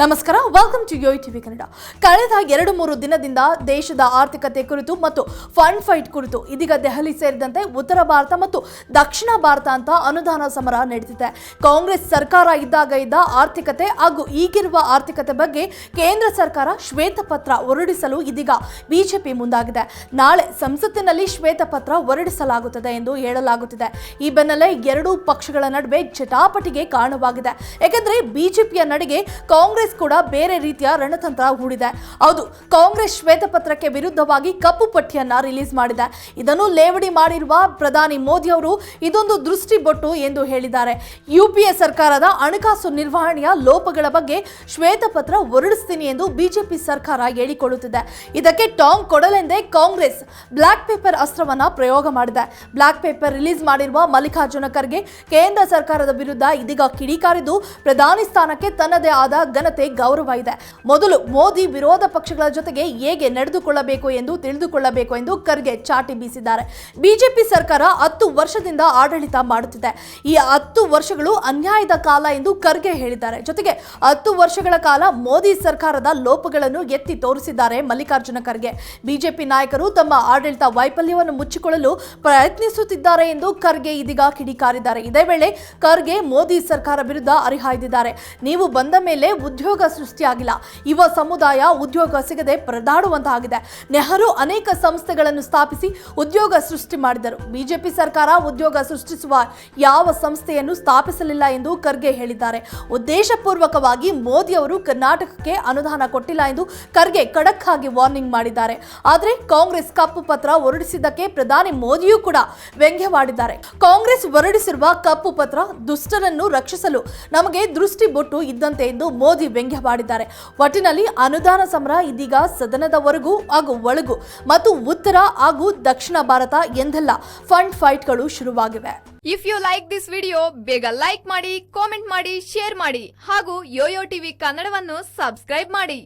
ನಮಸ್ಕಾರ welcome to YoYo TV Kannada ಕಳೆದ ಎರಡು ಮೂರು ದಿನದಿಂದ ದೇಶದ ಆರ್ಥಿಕತೆ ಕುರಿತು ಮತ್ತು ಫಂಡ್ ಫೈಟ್ ಕುರಿತು ಇದೀಗ ದೆಹಲಿ ಸೇರಿದಂತೆ ಉತ್ತರ ಭಾರತ ಮತ್ತು ದಕ್ಷಿಣ ಭಾರತ ಅಂತ ಅನುದಾನ ಸಮರ ನಡೆದಿದೆ ಕಾಂಗ್ರೆಸ್ ಸರ್ಕಾರ ಇದ್ದಾಗ ಇದ್ದ ಆರ್ಥಿಕತೆ ಹಾಗೂ ಈಗಿರುವ ಆರ್ಥಿಕತೆ ಬಗ್ಗೆ ಕೇಂದ್ರ ಸರ್ಕಾರ ಶ್ವೇತಪತ್ರ ಹೊರಡಿಸಲು ಇದೀಗ ಬಿಜೆಪಿ ಮುಂದಾಗಿದೆ. ನಾಳೆ ಸಂಸತ್ತಿನಲ್ಲಿ ಶ್ವೇತಪತ್ರ ಹೊರಡಿಸಲಾಗುತ್ತದೆ ಎಂದು ಹೇಳಲಾಗುತ್ತಿದೆ. ಈ ಬೆನ್ನಲ್ಲೇ ಎರಡೂ ಪಕ್ಷಗಳ ನಡುವೆ ಜಟಾಪಟಿಗೆ ಕಾರಣವಾಗಿದೆ. ಏಕೆಂದರೆ ಬಿಜೆಪಿಯ ನಡೆಗೆ ಕಾಂಗ್ರೆಸ್ ಕೂಡ ಬೇರೆ ರೀತಿಯ ರಣತಂತ್ರ ಹೂಡಿದೆ. ಹೌದು, ಕಾಂಗ್ರೆಸ್ ಶ್ವೇತಪತ್ರಕ್ಕೆ ವಿರುದ್ಧವಾಗಿ ಕಪ್ಪು ಪಟ್ಟಿಯನ್ನ ರಿಲೀಸ್ ಮಾಡಿದೆ. ಇದನ್ನು ಲೇವಡಿ ಮಾಡಿರುವ ಪ್ರಧಾನಿ ಮೋದಿ ಅವರು ಇದೊಂದು ದೃಷ್ಟಿಬೊಟ್ಟು ಎಂದು ಹೇಳಿದ್ದಾರೆ. ಯುಪಿಎ ಸರ್ಕಾರದ ಹಣಕಾಸು ನಿರ್ವಹಣೆಯ ಲೋಪಗಳ ಬಗ್ಗೆ ಶ್ವೇತಪತ್ರ ಹೊರಡಿಸ್ತೀನಿ ಎಂದು ಬಿಜೆಪಿ ಸರ್ಕಾರ ಹೇಳಿಕೊಳ್ಳುತ್ತಿದೆ. ಇದಕ್ಕೆ ಟಾಂಗ್ ಕೊಡಲೆಂದೇ ಕಾಂಗ್ರೆಸ್ ಬ್ಲಾಕ್ ಪೇಪರ್ ಅಸ್ತ್ರವನ್ನ ಪ್ರಯೋಗ ಮಾಡಿದೆ. ಬ್ಲಾಕ್ ಪೇಪರ್ ರಿಲೀಸ್ ಮಾಡಿರುವ ಮಲ್ಲಿಕಾರ್ಜುನ ಖರ್ಗೆ ಕೇಂದ್ರ ಸರ್ಕಾರದ ವಿರುದ್ಧ ಇದೀಗ ಕಿಡಿಕಾರಿದ್ದು, ಪ್ರಧಾನಿ ಸ್ಥಾನಕ್ಕೆ ತನ್ನದೇ ಆದ ಘನತೆ ಗೌರವ ಇದೆ. ಮೊದಲು ಮೋದಿ ವಿರೋಧ ಪಕ್ಷಗಳ ಜೊತೆಗೆ ಹೇಗೆ ನಡೆದುಕೊಳ್ಳಬೇಕು ಎಂದು ತಿಳಿದುಕೊಳ್ಳಬೇಕು ಎಂದು ಖರ್ಗೆ ಚಾಟಿ ಬೀಸಿದ್ದಾರೆ. ಬಿಜೆಪಿ ಸರ್ಕಾರ ಹತ್ತು ವರ್ಷದಿಂದ ಆಡಳಿತ ಮಾಡುತ್ತಿದೆ. ಈ ಹತ್ತು ವರ್ಷಗಳು ಅನ್ಯಾಯದ ಕಾಲ ಎಂದು ಖರ್ಗೆ ಹೇಳಿದ್ದಾರೆ. ಜೊತೆಗೆ ಹತ್ತು ವರ್ಷಗಳ ಕಾಲ ಮೋದಿ ಸರ್ಕಾರದ ಲೋಪಗಳನ್ನು ಎತ್ತಿ ತೋರಿಸಿದ್ದಾರೆ ಮಲ್ಲಿಕಾರ್ಜುನ ಖರ್ಗೆ. ಬಿಜೆಪಿ ನಾಯಕರು ತಮ್ಮ ಆಡಳಿತ ವೈಫಲ್ಯವನ್ನು ಮುಚ್ಚಿಕೊಳ್ಳಲು ಪ್ರಯತ್ನಿಸುತ್ತಿದ್ದಾರೆ ಎಂದು ಖರ್ಗೆ ಇದೀಗ ಕಿಡಿಕಾರಿದ್ದಾರೆ. ಇದೇ ವೇಳೆ ಖರ್ಗೆ ಮೋದಿ ಸರ್ಕಾರ ವಿರುದ್ಧ ಹರಿಹಾಯ್ದಿದ್ದಾರೆ. ನೀವು ಬಂದ ಮೇಲೆ ಉದ್ಯೋಗ ಸೃಷ್ಟಿಯಾಗಿಲ್ಲ. ಯುವ ಸಮುದಾಯ ಉದ್ಯೋಗ ಸಿಗದೆ ಪರದಾಡುವಂತಾಗಿದೆ. ನೆಹರು ಅನೇಕ ಸಂಸ್ಥೆಗಳನ್ನು ಸ್ಥಾಪಿಸಿ ಉದ್ಯೋಗ ಸೃಷ್ಟಿ ಮಾಡಿದರು. ಬಿಜೆಪಿ ಸರ್ಕಾರ ಉದ್ಯೋಗ ಸೃಷ್ಟಿಸುವ ಯಾವ ಸಂಸ್ಥೆಯನ್ನು ಸ್ಥಾಪಿಸಲಿಲ್ಲ ಎಂದು ಖರ್ಗೆ ಹೇಳಿದ್ದಾರೆ. ಉದ್ದೇಶಪೂರ್ವಕವಾಗಿ ಮೋದಿ ಅವರು ಕರ್ನಾಟಕಕ್ಕೆ ಅನುದಾನ ಕೊಟ್ಟಿಲ್ಲ ಎಂದು ಖರ್ಗೆ ಖಡಕ್ ಆಗಿ ವಾರ್ನಿಂಗ್ ಮಾಡಿದ್ದಾರೆ. ಆದರೆ ಕಾಂಗ್ರೆಸ್ ಕಪ್ಪು ಪತ್ರ ಹೊರಡಿಸಿದ್ದಕ್ಕೆ ಪ್ರಧಾನಿ ಮೋದಿಯೂ ಕೂಡ ವ್ಯಂಗ್ಯವಾಡಿದ್ದಾರೆ. ಕಾಂಗ್ರೆಸ್ ಹೊರಡಿಸಿರುವ ಕಪ್ಪು ಪತ್ರ ದುಷ್ಟರನ್ನು ರಕ್ಷಿಸಲು ನಮಗೆ ದೃಷ್ಟಿ ಬೊಟ್ಟು ಇದ್ದಂತೆ ಎಂದು ಮೋದಿ ವ್ಯಂಗ್ಯವಾಡಿದ್ದಾರೆ ಒಟ್ಟಿನಲ್ಲಿ ಅನುದಾನ ಸಮರ ಇದೀಗ ಸದನದವರೆಗೂ ಹಾಗೂ ಒಳಗು ಮತ್ತು ಉತ್ತರ ಹಾಗೂ ದಕ್ಷಿಣ ಭಾರತ ಎಂದೆಲ್ಲ, ಫಂಡ್ ಫೈಟ್ಗಳು ಶುರುವಾಗಿವೆ. If you like this video ಬೇಗ ಲೈಕ್ ಮಾಡಿ ಕಾಮೆಂಟ್ ಮಾಡಿ ಶೇರ್ ಮಾಡಿ ಹಾಗೂ ಯೋಯೋ ಟಿವಿ ಕನ್ನಡವನ್ನು ಸಬ್ಸ್ಕ್ರೈಬ್ ಮಾಡಿ.